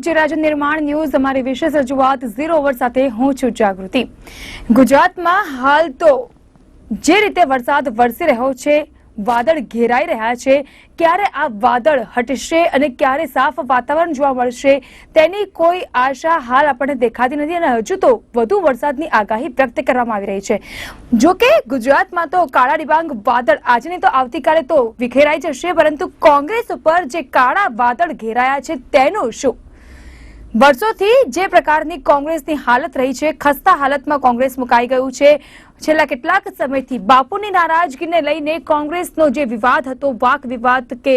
આપ રાજ્ય નિર્માણ ન્યૂઝ અમારી વિશેષ રજૂઆત ઝીરો ઓવર સાથે હું છું જાગૃતિ. ગુજરાતમાં હાલ તો જે રીતે વરસાદ વરસી રહ્યો છે, વાદળ ઘેરાઈ રહ્યા છે, ક્યારે આ વાદળ હટશે અને ક્યારે સાફ વાતાવરણ જોવા મળશે તેની કોઈ આશા હાલ આપણને દેખાતી નથી અને હજુ તો વધુ વરસાદની આગાહી વ્યક્ત કરવામાં આવી રહી છે. જો કે ગુજરાતમાં તો કાળા ડિબાંગ વાદળ આજે તો આવતીકાલે તો વિખેરાઈ જશે, પરંતુ કોંગ્રેસ ઉપર જે કાળા વાદળ ઘેરાયા છે તેનું શું? વર્ષોથી જે પ્રકારની કોંગ્રેસની હાલત રહી છે ખસ્તા હાલતમાં કોંગ્રેસ મુકાઈ ગયું છે. છેલ્લા કેટલાક સમયથી બાપુની નારાજગીને લઈને કોંગ્રેસનો જે વિવાદ હતો, વાક વિવાદ કે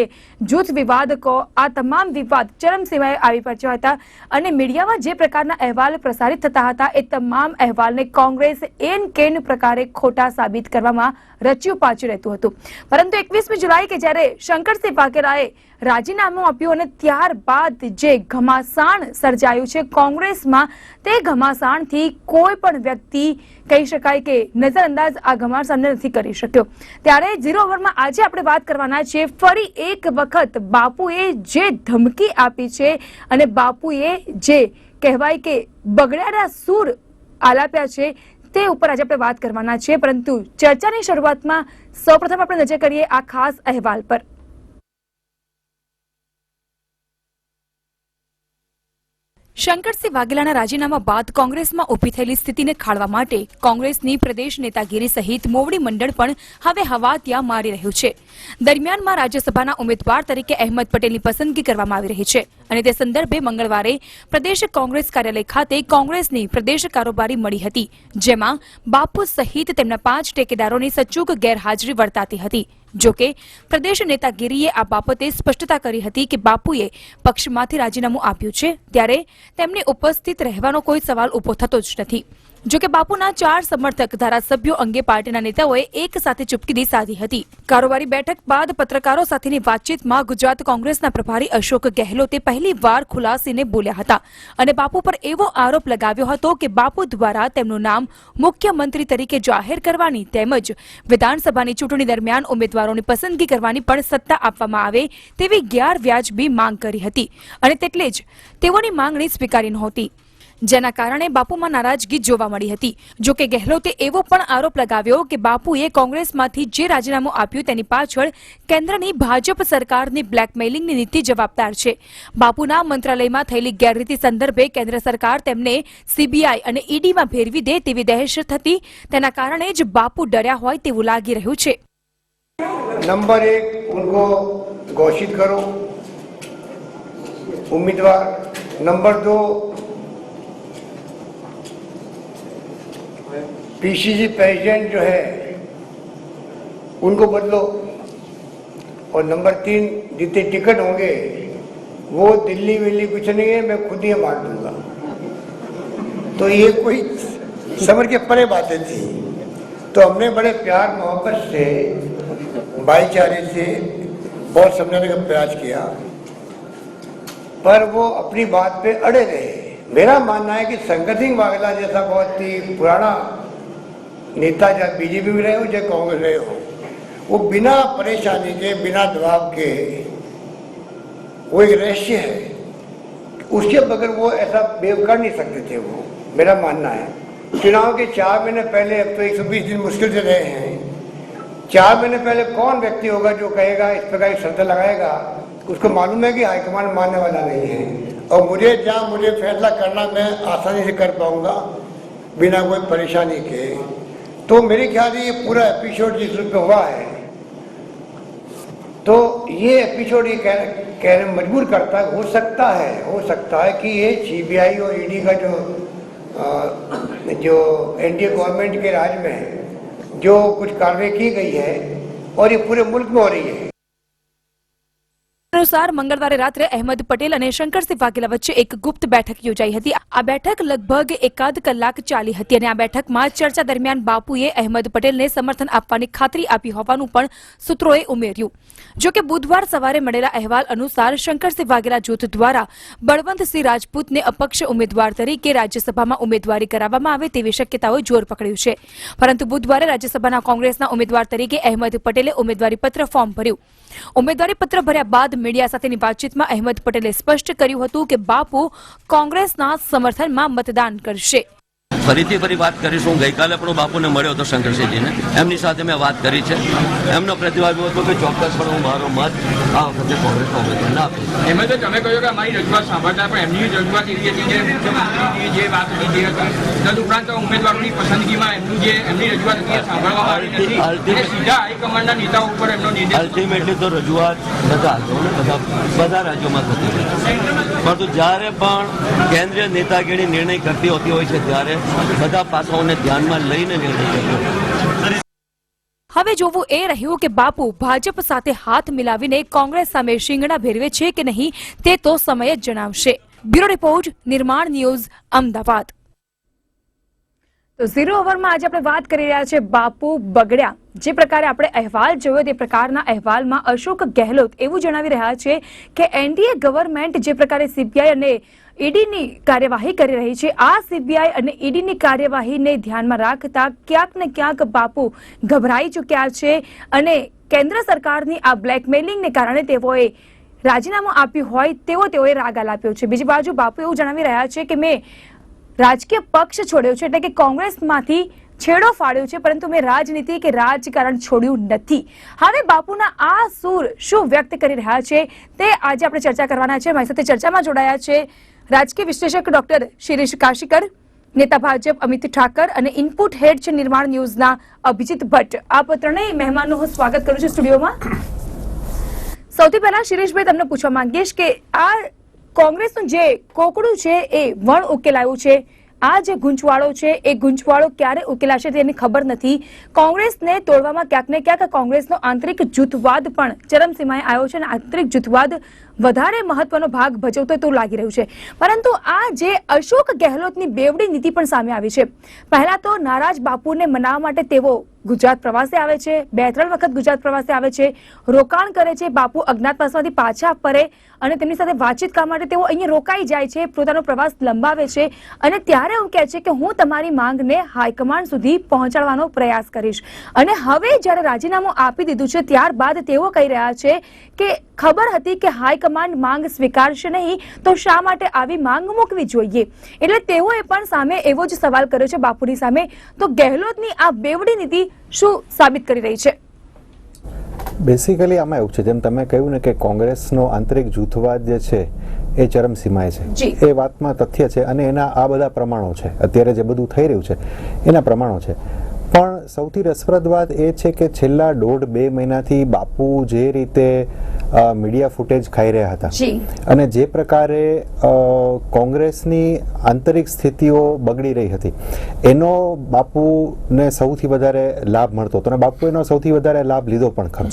જૂથ વિવાદ કહો આ તમામ વિવાદ ચરમસીમાએ આવી પહોંચ્યા હતા અને મીડિયામાં જે પ્રકારના અહેવાલ પ્રસારિત થતા હતા, એ તમામ અહેવાલને કોંગ્રેસ એન કેન પ્રકારે ખોટા સાબિત કરવામાં રચ્યું પાછું રહેતું હતું. પરંતુ એકવીસમી જુલાઈ કે જ્યારે શંકરસિંહ વાઘેલાએ રાજીનામું આપ્યું અને ત્યારબાદ જે ઘમાસાણ સર્જાયું છે કોંગ્રેસમાં, તે ઘમાસાણથી કોઈ પણ વ્યક્તિ કહી શકાય કે નજરઅંદાજ આ ઘમાસાણને નથી કરી શક્યો. ત્યારે ઝીરો ઓવરમાં આજે આપણે વાત કરવાના છીએ ફરી એક વખત બાપુએ જે ધમકી આપી છે અને બાપુએ જે કહેવાય કે બગડ્યાના સૂર આલાપ્યા છે તે ઉપર આજે આપણે વાત કરવાના છીએ પરંતુ ચર્ચાની શરૂઆતમાં સૌપ્રથમ આપણે નજર કરીએ આ ખાસ અહેવાલ પર. શંકરસિંહ વાઘેલાના રાજીનામા બાદ કોંગ્રેસમાં ઊભી થયેલી સ્થિતિને ખાળવા માટે કોંગ્રેસની પ્રદેશ નેતાગીરી સહિત મોવડી મંડળ પણ હવે હવા ત્યાં મારી રહ્યું છે. દરમિયાનમાં રાજ્યસભાના ઉમેદવાર તરીકે અહેમદ પટેલની પસંદગી કરવામાં આવી રહી છે. અને તે સંદર્ભે મંગળવારે પ્રદેશ કોંગ્રેસ કાર્યાલય ખાતે કોંગ્રેસની પ્રદેશ કારોબારી મળી હતી, જેમાં બાપુ સહિત તેમના પાંચ ટેકેદારોની સચૂક ગેરહાજરી વર્તાતી હતી. જોકે, પ્રદેશ નેતાગીરીએ આ બાબતે સ્પષ્ટતા કરી હતી કે બાપુએ પક્ષમાંથી રાજીનામું આપ્યું છે, ત્યારે તેમની ઉપસ્થિત રહેવાનો કોઈ સવાલ ઊભો થતો જ નથી. જોકે બાપુના ચાર સમર્થક ધારાસભ્યો અંગે પાર્ટીના નેતાઓએ એક સાથે ચૂપકીદી સાધી હતી. કારોબારી બેઠક બાદ પત્રકારો સાથેની વાતચીતમાં ગુજરાત કોંગ્રેસના પ્રભારી અશોક ગેહલોતે પહેલી વાર ખુલાસીને બોલ્યા હતા અને બાપુ પર એવો આરોપ લગાવ્યો હતો કે બાપુ દ્વારા તેમનું નામ મુખ્યમંત્રી તરીકે જાહેર કરવાની તેમજ વિધાનસભાની ચૂંટણી દરમિયાન ઉમેદવારોની પસંદગી કરવાની પણ સત્તા આપવામાં આવે તેવી ગેરવ્યાજબી માંગ કરી હતી. અને તેટલે જ, તેઓની માંગણી સ્વીકારી નહોતી. જેના કારણે બાપુમાં નારાજગી જોવા મળી હતી જો કે ગેહલોતે એવો પણ આરોપ લગાવ્યો કે બાપુએ કોંગ્રેસમાંથી જે રાજીનામું આપ્યું તેની પાછળ કેન્દ્રની ભાજપ સરકારની બ્લેકમેઇલિંગની નીતિ જવાબદાર છે બાપુના મંત્રાલયમાં થયેલી ગેરરીતિ સંદર્ભે કેન્દ્ર સરકાર તેમને સીબીઆઈ અને ઈડીમાં ભેરવી દે તેવી દહેશત હતી તેના કારણે જ બાપુ ડર્યા હોય તેવું લાગી રહ્યું છે नंबर एक उनको घोषित करो उम्मीदवार नंबर दो पीसीसी प्रेसिडेंट जो है, उनको बदलो। और नंबर तीन, जितने टिकट होंगे, वो दिल्ली विल्ली कुछ नहीं है, मैं खुद ही मार दूँगा। तो ये कोई समझ के परे बातें थी। तो हमने बड़े प्यार मोहब्बत से, भाईचारे से बहुत समझाने का प्रयास किया। पर वो अपनी बात पे अड़े रहे। मेरा मानना है कि शंकर सिंह वाघेला जैसा बहुत ही पुराना नेता चाहे बीजेपी में रहे हो चाहे कांग्रेस रहे हो, वो बिना परेशानी के, बिना दबाव के, वो एक रहस्य है। उसके बगैर वो ऐसा बेव कर नहीं सकते थे वो, मेरा मानना है। चुनाव के चार महीने पहले, अब तो 120 दिन मुश्किल से रहे हैं। चार महीने पहले कौन व्यक्ति होगा जो कहेगा, इस प्रकार की शर्त लगाएगा? उसको मालूम है कि हाईकमान मानने वाला नहीं है। और मुझे जहाँ मुझे फैसला करना, मैं आसानी से कर पाऊँगा, बिना कोई परेशानी के। तो मेरे ख्याल से ये पूरा एपिसोड जिस रूप में हुआ है तो ये एपिसोड ये कह, कहने मजबूर करता है हो सकता है हो सकता है कि ये सीबीआई और ईडी का जो आ, जो एनडीए गवर्नमेंट के राज में जो कुछ कार्रवाई की गई है और ये पूरे मुल्क में हो रही है। અનુસાર મંગળવારે રાત્રે અહેમદ પટેલ અને શંકરસિંહ વાઘેલા વચ્ચે એક ગુપ્ત બેઠક યોજાઈ હતી. આ બેઠક લગભગ એકાદ કલાક ચાલી હતી અને આ બેઠકમાં ચર્ચા દરમિયાન બાપુએ અહેમદ પટેલને સમર્થન આપવાની ખાતરી આપી હોવાનું પણ સૂત્રોએ ઉમેર્યું. જો કે બુધવાર સવારે મળેલા અહેવાલ અનુસાર શંકરસિંહ વાઘેલા જૂથ દ્વારા બળવંતસિંહ રાજપૂતને અપક્ષ ઉમેદવાર તરીકે રાજ્યસભામાં ઉમેદવારી કરાવવામાં આવે તેવી શક્યતાઓ જોર પકડ્યું છે. પરંતુ બુધવારે રાજ્યસભાના કોંગ્રેસના ઉમેદવાર તરીકે અહેમદ પટેલે ઉમેદવારી પત્ર ફોર્મ ભર્યું. ઉમેદવારી પત્ર ભર્યા બાદ મીડિયા સાથેની વાતચીતમાં અહેમદ પટેલે સ્પષ્ટ કર્યું હતું કે બાપુ કોંગ્રેસના સમર્થનમાં મતદાન કરશે. ફરીથી ફરી વાત કરીશું. ગઈકાલે પણ હું બાપુને મળ્યો હતો શંકરસિંહજીને એમની સાથે મેં વાત કરી છે. એમનો પ્રતિવાદ હતો કે ચોક્કસપણે હું મારો મત આ વખતે કોંગ્રેસના ઉમેદવારને આપીશ. એમાં તો તમે કહ્યું કે અમારી રજૂઆત સાંભળતા પણ એમની રજૂઆત એવી હતી કે મુખ્યમંત્રીની જે વાત હતી તદ ઉપરાંત તદુપરાંત ઉમેદવારોની પસંદગીમાં એમનું જે એમની રજૂઆત સાંભળવામાં આવી નથી. સીધા હાઈકમાન્ડના નેતાઓ ઉપર એમનો નિર્દેશ અલ્ટિમેટલી તો રજૂઆત બધા બધા બધા રાજ્યોમાં થતી હોય પરંતુ જ્યારે પણ કેન્દ્રીય નેતાગીરી નિર્ણય કરતી હોતી હોય છે ત્યારે બધા પાસાઓને ધ્યાનમાં લઈને નિર્ણય હવે જોવું એ રહ્યું કે બાપુ ભાજપ સાથે હાથ મિલાવીને કોંગ્રેસ સામે શિંગડા ભેરવે છે કે નહીં તે તો સમય જ જણાવશે. Bureau report, Nirman news, Ahmedabad. તો ઝીરો ઓવરમાં આજે આપણે વાત કરી રહ્યા છે બાપુ બગડ્યા. જે પ્રકારે આપણે અહેવાલ જોયો તે પ્રકારના અહેવાલમાં અશોક ગેહલોત એવું જણાવી રહ્યા છે કે એનડીએ ગવર્મેન્ટ જે પ્રકારે સીબીઆઈ અને ઈડીની કાર્યવાહી કરી રહી છે, આ સીબીઆઈ અને ઈડીની કાર્યવાહીને ધ્યાનમાં રાખતા ક્યાંક ને ક્યાંક બાપુ ગભરાઈ ચૂક્યા છે અને કેન્દ્ર સરકારની આ બ્લેકમેલિંગને કારણે તેઓએ રાજીનામું આપ્યું હોય તેવો તેઓએ રાગ આલાપ્યો છે. બીજી બાજુ બાપુ એવું જણાવી રહ્યા છે કે મેં રાજકીય પક્ષ છોડ્યો છે એટલે કે કોંગ્રેસમાંથી છેડો ફાડ્યો છે, પરંતુ મેં રાજનીતિ કે રાજકારણ છોડ્યું નથી. હવે બાપુના આ સૂર શું વ્યક્ત કરી રહ્યા છે, તે આજે આપણે ચર્ચા કરવાના છે. મારી સાથે ચર્ચામાં જોડાયા છે રાજકીય વિશ્લેષક ડોક્ટર શિરીષ કાશીકર, નેતા ભાજપ અમિત ઠાકર અને ઇનપુટ હેડ છે નિર્માણ ન્યૂઝના અભિજીત ભટ્ટ. આપ ત્રણેય મહેમાનનું હું સ્વાગત કરું છું સ્ટુડિયોમાં. સૌથી પહેલા શિરીષભાઈ, તમને પૂછવા માંગીશ કે આ કોંગ્રેસનું જે કોકડું છે એ વણ ઉકેલાયું છે. આ જે ગૂંચવાળો છે, એ ગૂંચવાળો ક્યારે ઉકેલાશે તેની ખબર નથી. કોંગ્રેસને તોડવામાં ક્યાંક ને ક્યાંક કોંગ્રેસનો આંતરિક જૂથવાદ પણ ચરમસીમાએ આવ્યો છે અને આંતરિક જૂથવાદ વધારે મહત્વનો ભાગ ભજવતો તેવું લાગી રહ્યું છે. પરંતુ આ જે અશોક ગેહલોતની બેવડી નીતિ પણ સામે આવી છે. પહેલા તો નારાજ બાપુને મનાવવા માટે તેઓ ગુજરાત પ્રવાસે આવે છે, બે ત્રણ વખત ગુજરાત પ્રવાસે આવે છે, રોકાણ કરે છે, બાપુ અજ્ઞાતવાસમાંથી પાછા ફરે અને તેમની સાથે વાતચીત કરવા માટે તેઓ અહીંયા રોકાઈ જાય છે, પોતાનો પ્રવાસ લંબાવે છે અને ત્યારે એવું કહે છે કે હું તમારી માંગને હાઈકમાન્ડ સુધી પહોંચાડવાનો પ્રયાસ કરીશ. અને હવે જ્યારે રાજીનામું આપી દીધું છે, ત્યારબાદ તેઓ કહી રહ્યા છે કે ખબર હતી કે હાઈકમાન્ડ માંગ સ્વીકારશે નહીં તો શા માટે આવી માંગ મૂકવી જોઈએ? એટલે તેઓએ પણ સામે એવો જ સવાલ કર્યો છે બાપુની સામે. તો ગેહલોતની આ બેવડી નીતિ શું સાબિત કરી રહી છે? બેસિકલી આમાં એવું છે જેમ તમે કહ્યું ને કે કોંગ્રેસનો આંતરિક જૂથવાદ જે છે એ ચરમસીમાએ. છે. એ વાતમાં તથ્ય છે અને એના આ બધા પ્રમાણો છે. અત્યારે જે બધું થઈ રહ્યું છે એના પ્રમાણો છે. સૌથી રસપ્રદ વાત એ છે કે છેલ્લા દોઢ બે મહિનાથી બાપુ જે રીતે મીડિયા ફૂટેજ ખાઈ રહ્યા હતા. અને જે પ્રકારે કોંગ્રેસની આંતરિક સ્થિતિઓ બગડી રહી હતી એનો બાપુને સૌથી વધારે લાભ મળતો હતો. અને બાપુ એનો સૌથી વધારે લાભ લીધો પણ ખરો.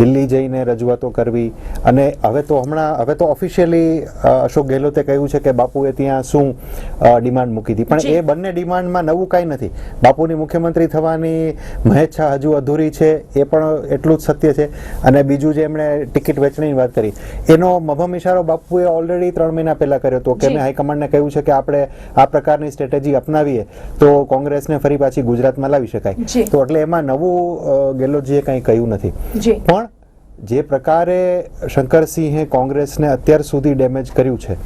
દિલ્હી જઈને રજૂઆતો કરવી. અને હવે તો હમણાં હવે તો ઓફિશિયલી અશોક ગેહલોતે કહ્યું છે કે બાપુએ ત્યાં શું ડિમાન્ડ મૂકી હતી. પણ એ બંને ડિમાન્ડમાં નવું કાંઈ નથી. બાપુની મુખ્યમંત્રી થવાની મહેચ્છા હજુ અધૂરી છે એ પણ એટલું જ સત્ય છે. અને બીજું જે એમણે ટિકિટ વેચણીની વાત કરી એનો મભમ ઇશારો બાપુએ ઓલરેડી ત્રણ મહિના પહેલા કર્યો હતો કે. મેં હાઈકમાન્ડને કહ્યું છે કે આપણે આ પ્રકારની સ્ટ્રેટેજી અપનાવીએ તો કોંગ્રેસને ફરી પાછી ગુજરાતમાં લાવી શકાય. તો એટલે એમાં નવું ગેલોજીએ કંઈ કહ્યું નથી. પણ જે પ્રકારે શંકરસિંહે કોંગ્રેસને અત્યાર સુધી ડેમેજ કર્યું છે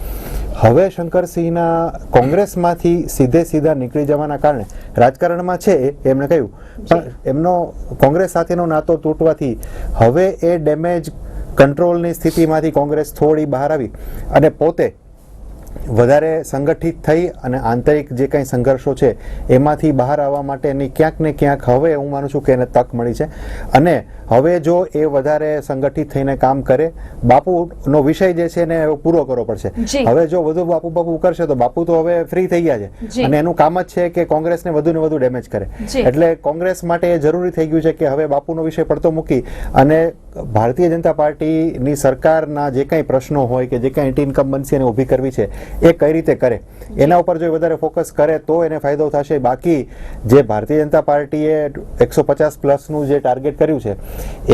હવે શંકરસિંહના કોંગ્રેસમાંથી સીધે સીધા નીકળી જવાના કારણે રાજકારણમાં છે એમણે કહ્યું. પણ એમનો કોંગ્રેસ સાથેનો નાતો તૂટવાથી હવે એ ડેમેજ કંટ્રોલની સ્થિતિમાંથી કોંગ્રેસ થોડી બહાર આવી અને પોતે વધારે સંગઠિત થઈ અને આંતરિક જે કંઈ સંઘર્ષો છે એમાંથી બહાર આવવા માટેની ક્યાંક ને ક્યાંક હવે હું માનું છું કે એને તક મળી છે. અને હવે જો એ વધારે સંગઠિત થઈને કામ કરે બાપુનો વિષય જે છે એને પૂરો કરવો પડશે. હવે જો વધુ બાપુ બાપુ કરશે તો બાપુ તો હવે ફ્રી થઈ ગયા છે. અને એનું કામ જ છે કે કોંગ્રેસને વધુ ને વધુ ડેમેજ કરે. એટલે કોંગ્રેસ માટે એ જરૂરી થઈ ગયું છે કે હવે બાપુનો વિષય પડતો મૂકી અને ભારતીય જનતા પાર્ટીની સરકારના જે કંઈ પ્રશ્નો હોય કે જે કંઈ એન્ટી ઇન્કમ્બન્સી એને ઊભી કરવી છે એ કઈ રીતે કરે? એના ઉપર જો વધારે ફોકસ કરે તો એને ફાયદો થશે. બાકી જે ભારતીય જનતા પાર્ટીએ એકસો પચાસ પ્લસનું જે ટાર્ગેટ કર્યું છે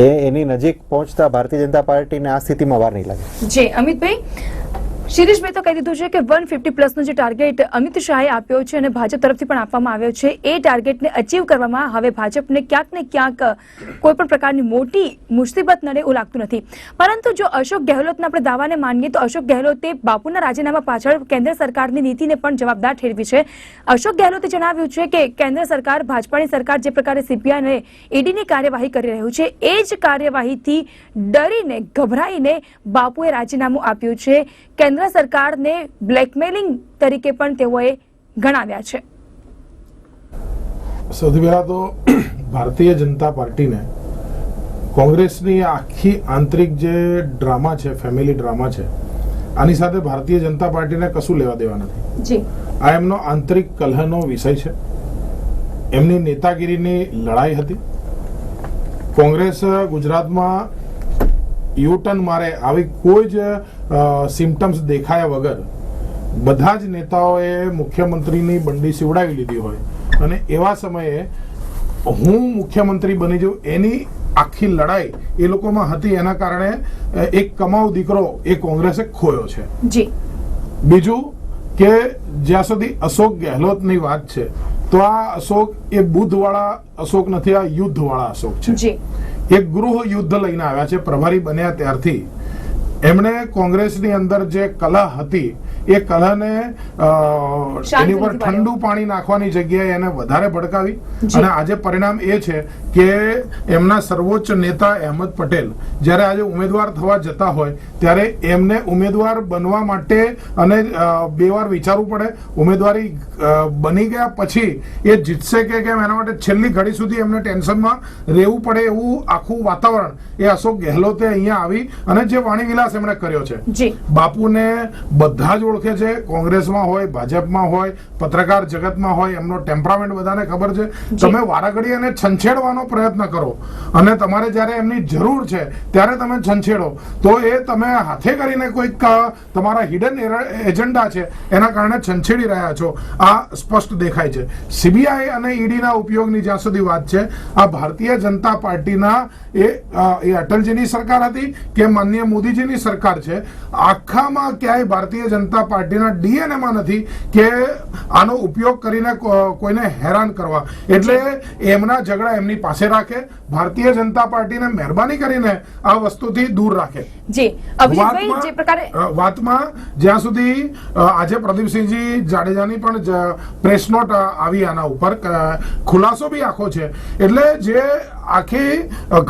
એ એની નજીક પહોંચતા ભારતીય જનતા પાર્ટીને આ સ્થિતિમાં વાર નહીં લાગે. જી અમિતભાઈ? શિરીષભાઈ તો કહી દીધું છે કે વન ફિફ્ટી પ્લસનો જે ટાર્ગેટ અમિત શાહે આપ્યો છે અને ભાજપ તરફથી પણ આપવામાં આવ્યો છે, એ ટાર્ગેટને અચીવ કરવામાં હવે ભાજપને ક્યાંક ને ક્યાંક કોઈ પણ પ્રકારની મોટી મુસીબત, નડે એવું લાગતું નથી. પરંતુ જો અશોક ગેહલોતના આપણે દાવાને માનીએ તો અશોક ગેહલોતે બાપુના રાજીનામા પાછળ કેન્દ્ર સરકારની નીતિને પણ જવાબદાર ઠેરવી છે. અશોક ગેહલોતે જણાવ્યું છે કે કેન્દ્ર સરકાર, ભાજપાની સરકાર જે પ્રકારે સીબીઆઈ અને ઈડીની કાર્યવાહી કરી રહ્યું છે, એ જ કાર્યવાહીથી ડરીને, ગભરાઈને બાપુએ રાજીનામું આપ્યું છે. કેન્દ્ર સરકારને બ્લેકમેલિંગ તરીકે પણ તેઓએ ગણાવ્યા છે. સૌથી પહેલા તો ભારતીય જનતા પાર્ટીને કોંગ્રેસની આખી આંતરિક જે ડ્રામા છે ફેમિલી ડ્રામા છે આની સાથે ભારતીય જનતા પાર્ટીને કશું લેવા દેવા નથી. આ એમનો આંતરિક કલહનો વિષય છે. એમની નેતાગીરીની લડાઈ હતી. કોંગ્રેસ ગુજરાતમાં યુટર્ન મારે આવી કોઈ જ સિમ્ટમ્સ દેખાયા વગર બધા જ નેતાઓએ મુખ્યમંત્રીની બંડી સીવડાવી લીધી હોય. અને એવા સમયે હું મુખ્યમંત્રી બની જાઉં એની આખી લડાઈ એ લોકોમાં હતી. એના કારણે એક કમાઉ દીકરો એ કોંગ્રેસે ખોયો છે. જી. બીજું કે જ્યાં સુધી અશોક ગેહલોતની વાત છે તો આ અશોક એ બુદ્ધવાળા અશોક નથી આ યુદ્ધવાળા અશોક છે. એક ગૃહ યુદ્ધ લઈને આવ્યા છે પ્રભારી બન્યા ત્યારથી. એમણે કોંગ્રેસની અંદર જે કલા હતી એ કલાને એની ઉપર ઠંડુ પાણી નાખવાની જગ્યાએ એને વધારે ભડકાવી. અને આજે પરિણામ એ છે કે એમના સર્વોચ્ચ નેતા અહેમદ પટેલ જ્યારે આજે ઉમેદવાર થવા જતા હોય ત્યારે એમને ઉમેદવાર બનવા માટે અને બે વાર વિચારવું પડે. ઉમેદવારી બની ગયા પછી એ જીતશે કે કેમ એના માટે છેલ્લી ઘડી સુધી એમને ટેન્શનમાં રહેવું પડે એવું આખું વાતાવરણ એ અશોક ગેહલોતે અહીંયા આવી અને જે વાણીવિલાસ એમણે કર્યો છે. બાપુને બધા જ ઓળખે છે કોંગ્રેસમાં હોય ભાજપમાં હોય પત્રકાર જગતમાં હોય એમનો ટેમ્પરામેન્ટ બધાને ખબર છે. તમે વારાઘડી એને છંછેડવાનો પ્રયત્ન કરો. અને તમારે જ્યારે એમની જરૂર છે ત્યારે તમે છંછેડો. તો એ તમે હાથે કરીને કોઈક તમારા હિડન એજન્ડા છે એના કારણે છંછેડી રહ્યા છો. આ સ્પષ્ટ દેખાય છે. સીબીઆઈ અને ઈડીના ઉપયોગની જ્યાં સુધી વાત છે આ ભારતીય જનતા પાર્ટીના એ એ અટલજીની સરકાર હતી કે માનનીય મોદીજીની સરકાર છે. આખામાં ક્યાંય ભારતીય જનતા પાર્ટીના DNA માં નથી કે આનો ઉપયોગ કરીને કોઈને હેરાન કરવા. એટલે એમના ઝઘડા એમની પાસે રાખે ભારતીય જનતા પાર્ટીને મહેરબાની કરીને આ વસ્તુથી દૂર રાખે. જી વાતમાં- જે પ્રકારે વાતમાં જ્યાં સુધી આજે પ્રદીપસિંહજી જાડેજાની પણ પ્રેસ નોટ આવી આના ઉપર ખુલાસો બી આખો છે. એટલે જે આખી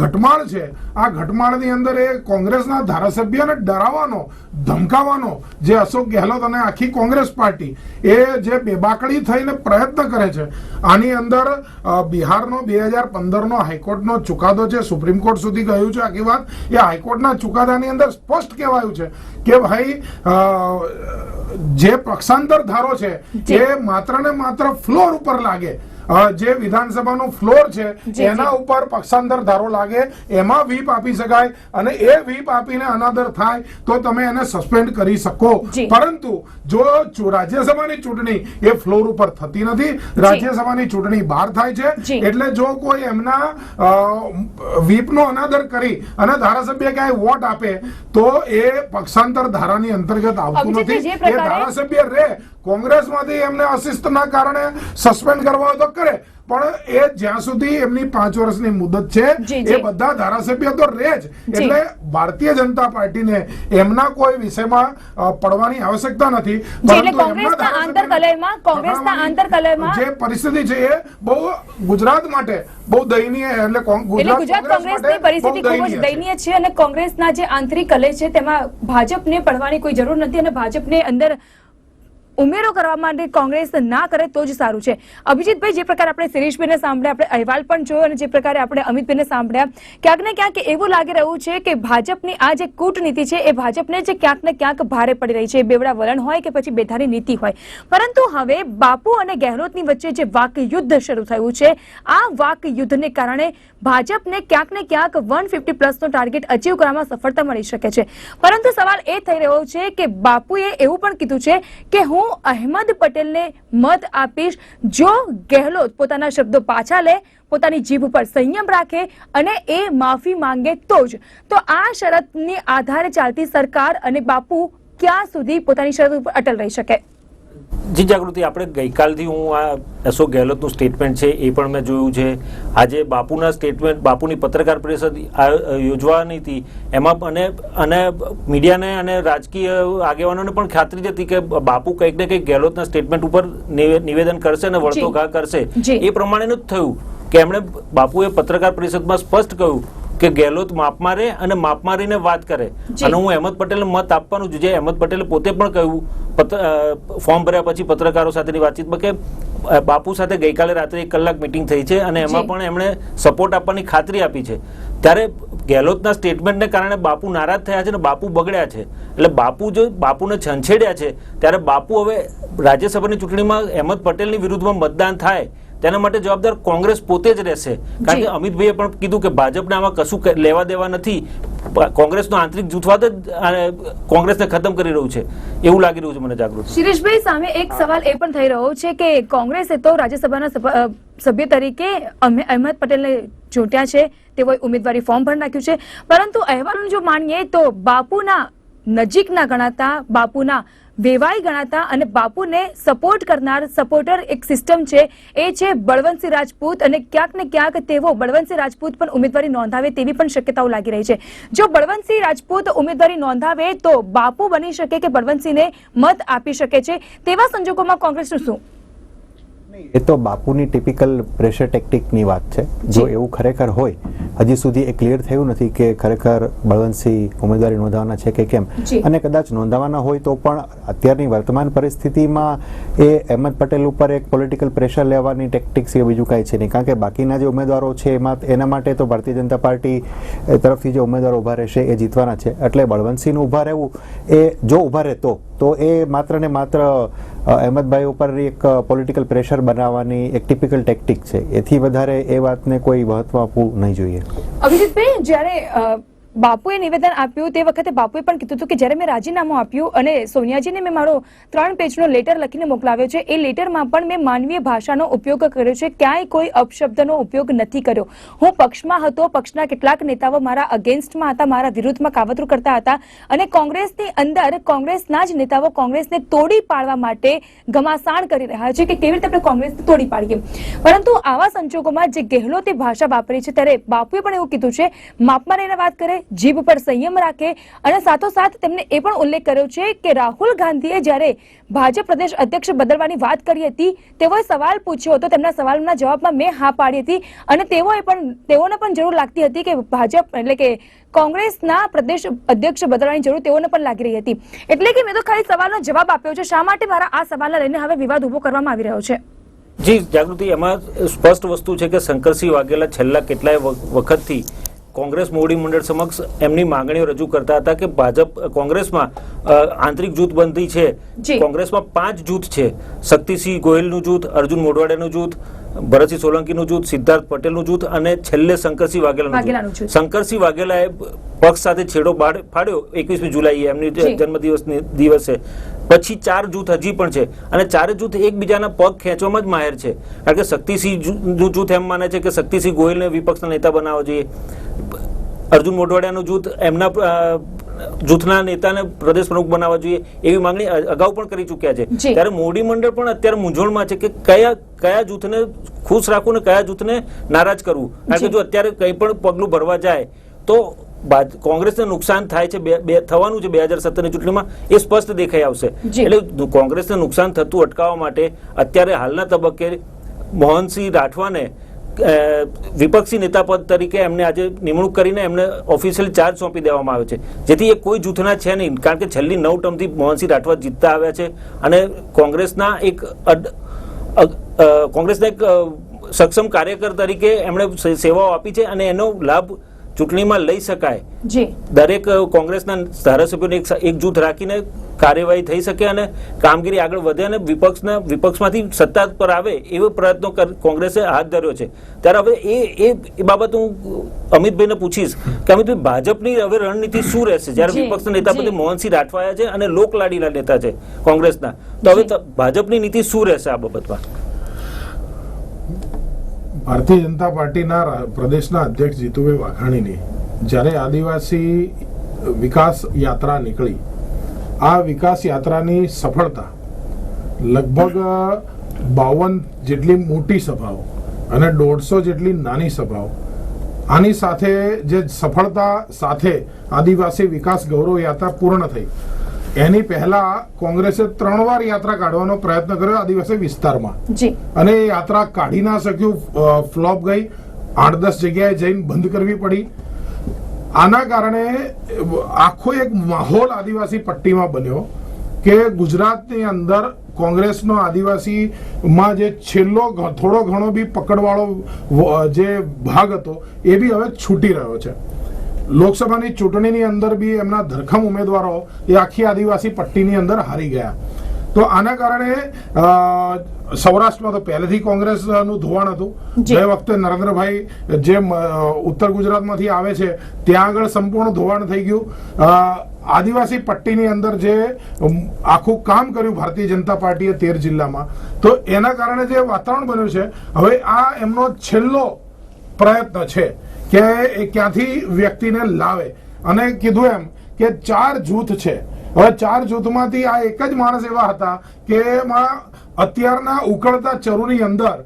ઘટમાળ છે. આ ઘટમાળની અંદર એ કોંગ્રેસના ધારાસભ્યને ડરાવવાનો ધમકાવવાનો જે અશોક ગેહલોત અને આખી કોંગ્રેસ પાર્ટી એ જે બેબાકડી થઈને પ્રયત્ન કરે છે. આની અંદર બિહારનો બે હજાર પંદરનો હાઈકોર્ટનો ચુકાદો છે. સુપ્રીમ કોર્ટ સુધી ગયું છે આખી વાત. એ હાઈકોર્ટના ચુકાદાની અંદર સ્પષ્ટ કહેવાયું છે કે ભાઈ જે પક્ષાંતર ધારો છે એ માત્ર ને માત્ર ફ્લોર ઉપર લાગે. જે વિધાનસભાનો ફ્લોર છે એના ઉપર પક્ષાંતર ધારો લાગે એમાં વ્હીપ આપી શકાય અને એ વ્હીપ આપીને અનાદર થાય તો તમે એને સસ્પેન્ડ કરી શકો. પરંતુ જો રાજ્યસભાની ચૂંટણી એ ફ્લોર ઉપર થતી નથી રાજ્યસભાની ચૂંટણી બહાર થાય છે એટલે જો કોઈ એમના વ્હીપનો અનાદર કરી અને ધારાસભ્ય ક્યાંય વોટ આપે તો એ પક્ષાંતર ધારાની અંતર્ગત આવતું નથી. એ ધારાસભ્ય રે કોંગ્રેસમાંથી એમને અશિસ્તના કારણે સસ્પેન્ડ કરવા તો કરે પણ એ જ્યાં સુધી એમની પાંચ વર્ષની મુદત છે. એ બધા ધારાસભ્ય તો રહે જ એટલે ભારતીય જનતા પાર્ટીને એમના કોઈ વિષયમાં પડવાની આવશ્યકતા નથી જી, પરિસ્થિતિ છે એ બહુ ગુજરાત માટે બહુ દયનીય એટલે ગુજરાત કોંગ્રેસની પરિસ્થિતિ ખૂબ જ દયનીય છે. દયનીય છે અને કોંગ્રેસના જે આંતરિક કલે છે તેમાં ભાજપને પડવાની કોઈ જરૂર નથી અને ભાજપને અંદર ઉમેરો કરવા માટે કોંગ્રેસ ના કરે તો જ સારું છે. અભિજીતભાઈ, જે પ્રકારે આપણે શિરીષભાઈને સાંભળ્યા, આપણે અહેવાલ પણ જોયો અને જે પ્રકારે આપણે અમિતભાઈને સાંભળ્યા, ક્યાંક ને ક્યાંક એવું લાગી રહ્યું છે કે ભાજપની આ જે કૂટનીતિ છે એ ભાજપને જે ક્યાંક ને ક્યાંક ભારે પડી રહી છે. બેવડા વલણ હોય કે પછી બેધારી નીતિ હોય. પરંતુ હવે બાપુ અને ગેહલોતની વચ્ચે જે વાક યુદ્ધ શરૂ થયું છે, આ વાક યુદ્ધને કારણે ભાજપને ક્યાંક ને ક્યાંક વન ફિફ્ટી પ્લસનો ટાર્ગેટ અચીવ કરવામાં સફળતા મળી શકે છે. પરંતુ સવાલ એ થઈ રહ્યો છે કે બાપુએ એવું પણ કીધું છે કે હું અહેમદ પટેલને મત આપીશ. જો ગેહલોત પોતાના શબ્દો પાછા લે, પોતાની જીભ ઉપર સંયમ રાખે અને એ માફી માંગે તો જ. તો આ શરતની આધારે ચાલતી સરકાર અને બાપુ ક્યાં સુધી પોતાની શરત ઉપર અટલ રહી શકે? જી જાગૃતિ આપણે ગઈકાલથી હું આ અશોક ગેહલોતનું સ્ટેટમેન્ટ છે એ પણ મેં જોયું છે. આજે બાપુના સ્ટેટમેન્ટ બાપુની પત્રકાર પરિષદ યોજવાની હતી. એમાં અને અને મીડિયાને અને રાજકીય આગેવાનોને પણ ખાતરી જ હતી કે બાપુ કંઈક ને કંઈક ગેહલોતના સ્ટેટમેન્ટ ઉપર નિવેદન કરશે અને વળતો ઘા કરશે. એ પ્રમાણેનું જ થયું. કે એમણે બાપુએ પત્રકાર પરિષદમાં સ્પષ્ટ કહ્યું કે ગેહલોત માપ મારે અને માપ મારીને વાત કરે. અને હું અહેમદ પટેલને મત આપવાનું છું જે અહેમદ પટેલે પોતે પણ કહ્યું ફોર્મ ભર્યા પછી પત્રકારો સાથેની વાતચીતમાં કે બાપુ સાથે ગઈકાલે રાત્રે એક કલાક મિટિંગ થઈ છે અને એમાં પણ એમણે સપોર્ટ આપવાની ખાતરી આપી છે. ત્યારે ગેહલોતના સ્ટેટમેન્ટને કારણે બાપુ નારાજ થયા છે અને બાપુ બગડ્યા છે. એટલે બાપુ જો બાપુને છંછેડ્યા છે ત્યારે બાપુ હવે રાજ્યસભાની ચૂંટણીમાં અહેમદ પટેલની વિરુદ્ધમાં મતદાન થાય. તેના માટે જવાબદાર કોંગ્રેસ પોતે જ રહેશે. કારણ. કે અમિતભાઈએ પણ કીધું કે ભાજપને આમાં કશું લેવા દેવા નથી. કોંગ્રેસનો આંતરિક જૂથવાદ જ કોંગ્રેસને ખતમ કરી રહ્યું છે. એવું લાગી રહ્યું છે મને જાગૃત. શિરીષભાઈ સામે એક સવાલ એ પણ થઈ રહ્યો છે કે કોંગ્રેસે તો રાજ્યસભાના સભ્ય તરીકે અહમે- અહેમદ પટેલને ચૂંટ્યા છે. તેઓએ ઉમેદવારી ફોર્મ પણ નાખ્યું છે. પરંતુ અહેવાલનું જો માનીએ તો બાપુના નજીકના ગણાતા બાપુના વેવાઈ ગણાતા અને બાપુને સપોર્ટ કરનાર સપોર્ટર એક સિસ્ટમ છે. એ છે બળવંતસિંહ રાજપૂત અને ક્યાંક ને ક્યાંક તેવો બળવંતસિંહ રાજપૂત પણ ઉમેદવારી નોંધાવે તેવી પણ શક્યતાઓ લાગી રહી છે. જો બળવંતસિંહ રાજપૂત ઉમેદવારી નોંધાવે તો બાપુ બની શકે કે બળવંતસિંહને મત આપી શકે છે? તેવા સંજોગોમાં કોંગ્રેસનું શું? એ તો બાપુની ટિપિકલ પ્રેશર ટેકનિકની વાત છે. જો. એવું ખરેખર હોય હજી સુધી એ ક્લિયર થયું નથી કે ખરેખર બળવંતસિંહ ઉમેદવારી નોંધાવાના છે કે કેમ. અને કદાચ નોંધાવાના હોય તો પણ અત્યારની વર્તમાન પરિસ્થિતિમાં એ અહેમદ પટેલ ઉપર એક પોલિટિકલ પ્રેશર લેવાની ટેક્ટિક્સ એ બીજું કાંઈ છે નહીં. કારણ કે બાકીના જે ઉમેદવારો છે એમાં એના માટે તો ભારતીય જનતા પાર્ટી તરફથી જે ઉમેદવારો ઊભા રહેશે એ જીતવાના છે. એટલે બળવંતસિંહનું ઊભા રહેવું એ જો ઊભા રહેતો તો એ માત્ર ને માત્ર અહેમદભાઈ ઉપર એક પોલિટિકલ પ્રેશર બનાવવાની એક ટિપિકલ ટેક્ટિક છે. એથી વધારે એ વાતને કોઈ મહત્વ આપવું નહીં જોઈએ. અભિજીતભાઈ, જ્યારે બાપુએ નિવેદન આપ્યું તે વખતે બાપુએ પણ કીધું હતું કે જ્યારે મેં રાજીનામું આપ્યું અને સોનિયાજીને મેં મારો ત્રણ પેજનો લેટર લખીને મોકલાવ્યો છે, એ લેટરમાં પણ મેં માનવીય ભાષાનો ઉપયોગ કર્યો છે, ક્યાંય કોઈ અપશબ્દનો ઉપયોગ નથી કર્યો. હું પક્ષમાં હતો, પક્ષના કેટલાક નેતાઓ મારા અગેન્સ્ટમાં હતા, મારા વિરુદ્ધમાં કાવતરું કરતા હતા અને કોંગ્રેસની અંદર કોંગ્રેસના જ નેતાઓ કોંગ્રેસને તોડી પાડવા માટે ઘમાસાણ કરી રહ્યા છે કે કેવી રીતે આપણે કોંગ્રેસને તોડી પાડીએ. પરંતુ આવા સંજોગોમાં જે ગેહલોતે ભાષા વાપરી છે, ત્યારે બાપુએ પણ એવું કીધું છે, માપમાં રહીને વાત કરે જીભ પર સંયમ રાખે અને સાથોસાથ તેમને એ પણ ઉલ્લેખ કર્યો છે કે રાહુલ ગાંધીએ જ્યારે ભાજપ પ્રદેશ અધ્યક્ષ બદલવાની વાત કરી હતી, તેઓએ સવાલ પૂછ્યો હતો. તેમના સવાલના જવાબમાં મેં હા પાડી હતી અને તેઓએ પણ, તેઓને પણ જરૂર લાગતી હતી કે ભાજપ એટલે કે કોંગ્રેસના પ્રદેશ અધ્યક્ષ બદલવાની જરૂર તેઓને પણ લાગી રહી હતી. એટલે કે મેં તો ખાલી સવાલનો જવાબ આપ્યો છે. શા માટે મારા આ સવાલને લઈને હવે વિવાદ ઊભો કરવામાં આવી રહ્યો છે? જી, જાગૃતિ, એમાં સ્પષ્ટ વસ્તુ છે કે શંકરસિંહ વાઘેલા છેલ્લા કેટલાય વખતથી કોંગ્રેસ મોવડી મંડળ સમક્ષ એમની માંગણીઓ રજૂ કરતા હતા કે ભાજપ કોંગ્રેસમાં આંતરિક આંતરિક જૂથબંધી છે. કોંગ્રેસમાં પાંચ જૂથ છે. શક્તિસિંહ ગોહિલનું જૂથ અર્જુન મોઢવાડિયાનું જૂથ ભરતસિંહ સોલંકીનું જૂથ સિદ્ધાર્થ પટેલનું જૂથ અને છેલ્લે શંકરસિંહ વાઘેલાનું જૂથ. શંકરસિંહ વાઘેલાએ પક્ષ સાથે છેડો ફાડ્યો એકવીસમી જુલાઈએ એમની જી. જન્મદિવસ દિવસે પછી ચાર જૂથ હજી પણ છે અને ચારે જૂથ એકબીજાના પગ ખેંચવામાં જ માહેર છે કારણ કે શક્તિસિંહનું જૂથ એમ માને છે કે શક્તિસિંહ ગોહિલને વિપક્ષના નેતા બનાવવો જોઈએ અર્જુન મોઢવાડિયાનું જૂથ એમના જૂથના નેતાને પ્રદેશ પ્રમુખ બનાવવા જોઈએ એવી માંગણી અગાઉ પણ કરી ચૂક્યા છે. ત્યારે મોડી મંડળ પણ અત્યારે મૂંઝવણમાં છે કે કયા કયા જૂથને ખુશ રાખવું ને કયા જૂથને નારાજ કરવું. કારણ કે જો. અત્યારે કંઈ પણ પગલું ભરવા જાય તો કોંગ્રેસને નુકસાન થાય છે બે- થવાનું છે બે હજાર સત્તરની ચૂંટણીમાં એ સ્પષ્ટ દેખાઈ આવશે. એટલે કોંગ્રેસને નુકસાન થતું અટકાવવા માટે અત્યારે હાલના તબક્કે મોહનસિંહ રાઠવાને વિપક્ષી નેતા પદ તરીકે એમને આજે નિમણૂક કરીને એમને ઓફિશિયલ ચાર્જ સોંપી દેવામાં આવ્યો છે. જેથી એ કોઈ જૂથના છે નહીં, કારણ કે છેલ્લી નવ ટર્મથી મોહનસિંહ રાઠવા જીતતા આવ્યા છે અને કોંગ્રેસના એક કોંગ્રેસના એક સક્ષમ કાર્યકર તરીકે એમણે સેવાઓ આપી છે અને એનો લાભ ચૂંટણીમાં લઈ શકાય. દરેક કોંગ્રેસના ધારાસભ્યોને એક જૂથ રાખીને કાર્યવાહી થઈ શકે અને કામગીરી આગળ વધે અને વિપક્ષના વિપક્ષમાંથી સત્તા પર આવે એવો પ્રયત્નો કોંગ્રેસે હાથ ધર્યો છે. ત્યારે હવે એ એ બાબત હું અમિતભાઈને પૂછીશ કે અમિતભાઈ ભાજપની હવે રણનીતિ શું રહેશે? જ્યારે વિપક્ષના નેતા પતિ મોહનસિંહ રાઠવાયા છે અને લોકલાડીના નેતા છે કોંગ્રેસના. તો હવે ભાજપની નીતિ શું રહેશે આ બાબતમાં? ભારતીય જનતા પાર્ટીના પ્રદેશના અધ્યક્ષ જીતુભાઈ વાઘાણીની જ્યારે આદિવાસી વિકાસ યાત્રા નીકળી, આ વિકાસ યાત્રાની સફળતા લગભગ બાવન જેટલી મોટી સભાઓ અને દોઢસો જેટલી નાની સભાઓ, આની સાથે જે સફળતા સાથે આદિવાસી વિકાસ ગૌરવ યાત્રા પૂર્ણ થઈ એની પહેલા કોંગ્રેસે ત્રણ વાર યાત્રા કાઢવાનો પ્રયત્ન કર્યો આદિવાસી વિસ્તારમાં. અને યાત્રા કાઢી ના શક્યું ફ્લોપ ગઈ. આઠ દસ જગ્યાએ જઈને બંધ કરવી પડી. આના કારણે આખો એક માહોલ આદિવાસી પટ્ટીમાં બન્યો કે ગુજરાતની અંદર કોંગ્રેસનો આદિવાસીમાં જે છેલ્લો થોડો ઘણો બી પકડવાળો જે ભાગ હતો એ બી હવે છૂટી રહ્યો છે. લોકસભાની ચૂંટણીની અંદર બી એમના ધરખમ ઉમેદવારો એ આખી આદિવાસી પટ્ટીની અંદર હારી ગયા. તો આના કારણે સૌરાષ્ટ્રમાં તો પહેલેથી કોંગ્રેસનું ધોવાણ હતું. જે. વખતે નરેન્દ્રભાઈ જે ઉત્તર ગુજરાતમાંથી આવે છે ત્યાં આગળ સંપૂર્ણ ધોવાણ થઈ ગયું. આદિવાસી પટ્ટીની અંદર જે આખું કામ કર્યું ભારતીય જનતા પાર્ટીએ તેર જિલ્લામાં. તો એના કારણે જે વાતાવરણ બન્યું છે હવે આ એમનો છેલ્લો પ્રયત્ન છે. કે ક્યાંથી વ્યક્તિને લાવે. અને કીધું એમ કે ચાર જૂથ છે. હવે ચાર જૂથમાંથી આ એક જ માણસ એવા હતા કે એમાં અત્યારના ઉકળતા ચરુની અંદર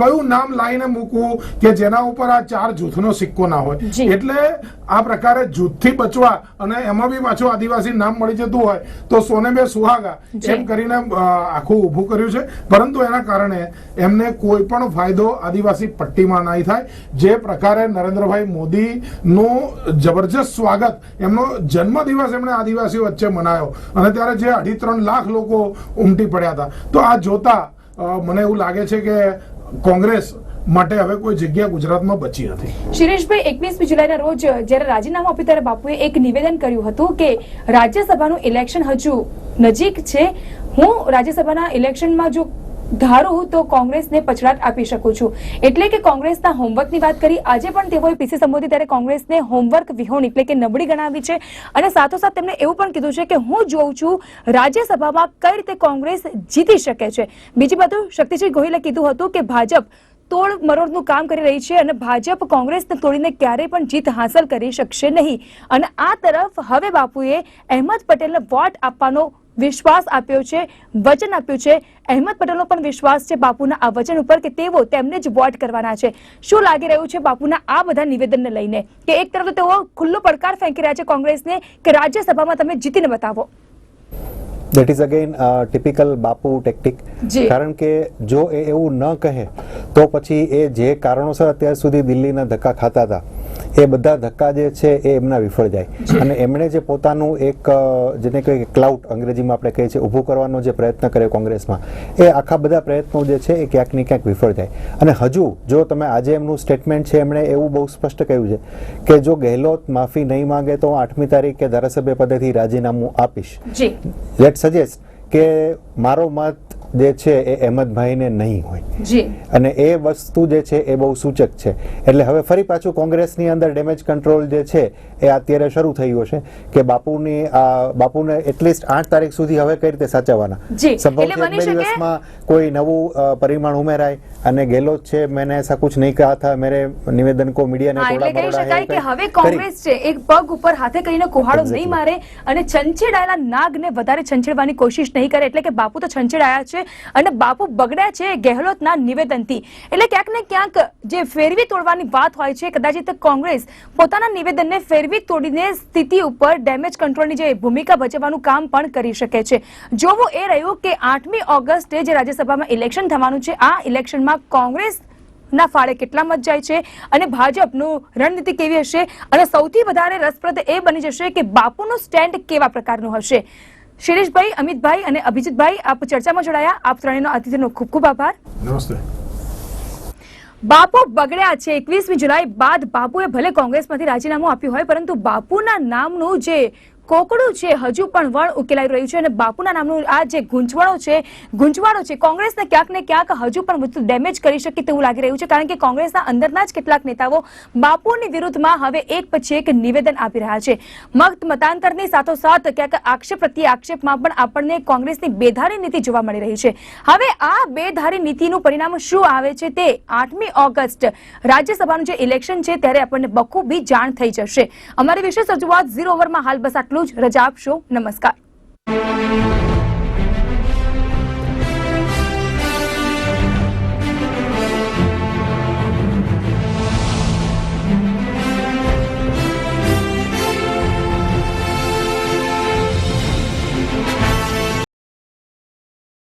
કયું નામ લાઈને મૂકવું કે જેના ઉપર આ ચાર જૂથનો સિક્કો ના હોય? એટલે આ પ્રકારે જૂથથી બચવા અને એમાં બી પાછું આદિવાસી નામ મળી જતું હોય તો સોને બે સુહાગા એમ કરીને આખું ઊભું કર્યું છે. પરંતુ એના કારણે એમને કોઈ પણ ફાયદો આદિવાસી પટ્ટીમાં નહીં થાય. જે પ્રકારે નરેન્દ્રભાઈ મોદીનું જબરજસ્ત સ્વાગત એમનો જન્મદિવસ એમણે આદિવાસીઓ વચ્ચે મનાયો. અને ત્યારે જે અઢી ત્રણ લાખ લોકો ઉમટી પડ્યા હતા. તો આ જોતા મને એવું લાગે છે કે કોંગ્રેસ માટે હવે કોઈ જગ્યા ગુજરાતમાં બચી નથી. શિરીષભાઈ એકવીસમી જુલાઈના રોજ જ્યારે રાજીનામું આપ્યું ત્યારે બાપુએ એક નિવેદન કર્યું હતું કે રાજ્યસભાનું ઇલેક્શન હજુ નજીક છે. હું રાજ્યસભાના ઇલેક્શનમાં જો ધારું તો કોંગ્રેસને પછડાટ આપી શકું છું. એટલે કે કોંગ્રેસના હોમવર્કની વાત કરી, આજે પણ તેઓએ પીસી સંબોધી ત્યારે કોંગ્રેસને હોમવર્ક વિહોણ એટલે કે નબળી ગણાવી છે. અને સાથોસાથ તેમણે એવું પણ કીધું છે કે હું જોઉં છું રાજ્યસભામાં કઈ રીતે કોંગ્રેસ જીતી શકે છે. બીજી બાજુ શક્તિસિંહ ગોહિલે કીધું હતું કે ભાજપ તોડ મરોડનું કામ કરી રહી છે અને ભાજપ કોંગ્રેસને તોડીને ક્યારેય પણ જીત હાંસલ કરી શકશે નહીં. અને આ તરફ હવે બાપુએ અહેમદ પટેલને વોટ આપવાનો વિશ્વાસ આપ્યો છે, વચન આપ્યું છે. અહેમદ પટેલનો પણ વિશ્વાસ છે બાપુના આ વચન ઉપર કે તેઓ તેમને જ વોટ કરવાના છે. શું લાગી રહ્યું છે બાપુના આ બધા નિવેદનને લઈને? કે એક તરફ તો તેઓ ખુલ્લો પડકાર ફેંકી રહ્યા છે કોંગ્રેસને, કે રાજ્યસભામાં તમે જીતીને બતાવો. દેટ ઇઝ અગેન ટિપિકલ બાપુ ટેક્ટિક કારણ કે જો એ એવું ન કહે તો પછી એ જે કારણોસર અત્યાર સુધી દિલ્હીના ધક્કા ખાતા હતા એ બધા ધક્કા જે છે એ એમના વિફળ જાય. અને એમણે જે પોતાનું એક જેને કહીએ ક્લાઉટ અંગ્રેજીમાં આપણે કહીએ છીએ ઊભું કરવાનો જે પ્રયત્ન કર્યો કોંગ્રેસમાં એ આખા બધા પ્રયત્નો જે છે એ ક્યાંક ને ક્યાંક વિફળ જાય. અને હજુ જો તમે આજે એમનું સ્ટેટમેન્ટ છે એમણે એવું બહુ સ્પષ્ટ કહ્યું છે કે જો ગેહલોત માફી નહીં માંગે તો આઠમી તારીખે ધારાસભ્ય પદેથી રાજીનામું આપીશ. જી. લેટ સજેસ્ટ કે મારો મત જે છે એ અહેમદભાઈને નહીં હોય. અને એ વસ્તુ જે છે એ બહુ સૂચક છે. એટલે હવે ફરી પાછું કોંગ્રેસની અંદર ડેમેજ કંટ્રોલ જે છે એ અત્યારે શરૂ થયું હશે કે બાપુની બાપુને એટલીસ્ટ આઠ તારીખ સુધી હવે કઈ રીતે સાચવવાના. સંભવ દિવસમાં કોઈ નવું પરિમાણ ઉમેરાય અને ગેલો છે. મેને એસા કુછ નહીં કહા થા. મેરે નિવેદન કો મીડિયા ને થોડા બરોડા હે કે હવે કોંગ્રેસ છે એક પગ ઉપર હાથે કહીને કુહાડો નહીં મારે અને છંછેડાયેલા નાગને વધારે છંછેડવાની કોશિશ નહીં કરે. એટલે કે બાપુ તો છંછેડાયા છે અને બાપુ બગડ્યા છે ગેહલોતના નિવેદનથી. એટલે ક્યાંક ને ક્યાંક જે ફેરવી તોડવાની વાત હોય છે, કદાચિત કોંગ્રેસ પોતાના નિવેદનને ફેરવી તોડીને સ્થિતિ ઉપર ડેમેજ કંટ્રોલની જે ભૂમિકા ભજવવાનું કામ પણ કરી શકે છે. જોવું એ રહ્યું કે આઠમી ઓગસ્ટે જે રાજ્યસભામાં ઇલેક્શન થવાનું છે, આ ઇલેક્શનમાં કોંગ્રેસ ના ફાળે કેટલા મત જાય છે અને ભાજપનું રણનીતિ કેવી હશે અને સૌથી વધારે રસપ્રદ એ બની જશે કે બાપુનું સ્ટેન્ડ કેવા પ્રકારનું હશે. શિરીષભાઈ અમિતભાઈ અને અભિજીતભાઈ આપ ચર્ચામાં જોડાયા. આપ ત્રણેયનો અતિથિનો ખૂબ ખૂબ આભાર. નમસ્તે. બાપુ બગડ્યા છે એકવીસમી જુલાઈ બાદ બાપુએ ભલે કોંગ્રેસમાંથી રાજીનામું આપ્યું હોય પરંતુ બાપુના નામનું જે કોકડું છે, હજુ પણ વણ ઉકેલાઈ રહ્યું છે અને બાપુના નામનું આ જે ગૂંચવણો છે ગૂંચવાડો છે, કોંગ્રેસને ક્યાંક ને ક્યાંક હજુ પણ વધુ ડેમેજ કરી શકે તેવું લાગી રહ્યું છે, કારણ કે કોંગ્રેસના અંદરના જ કેટલાક નેતાઓ બાપુની વિરુદ્ધમાં હવે એક પછી એક નિવેદન આપી રહ્યા છે. મત મતાંતરની સાથોસાથ ક્યાંક આક્ષેપ પ્રત્યે આક્ષેપમાં પણ આપણને કોંગ્રેસની બેધારી નીતિ જોવા મળી રહી છે. હવે આ બેધારી નીતિનું પરિણામ શું આવે છે તે આઠમી ઓગસ્ટ રાજ્યસભાનું જે ઇલેક્શન છે, ત્યારે આપણને બખૂબી જાણ થઈ જશે. અમારી વિશેષ રજૂઆત ઝીરો ઓવરમાં હાલ બસ આટલું આટલું જ. રજા આપશો. નમસ્કાર.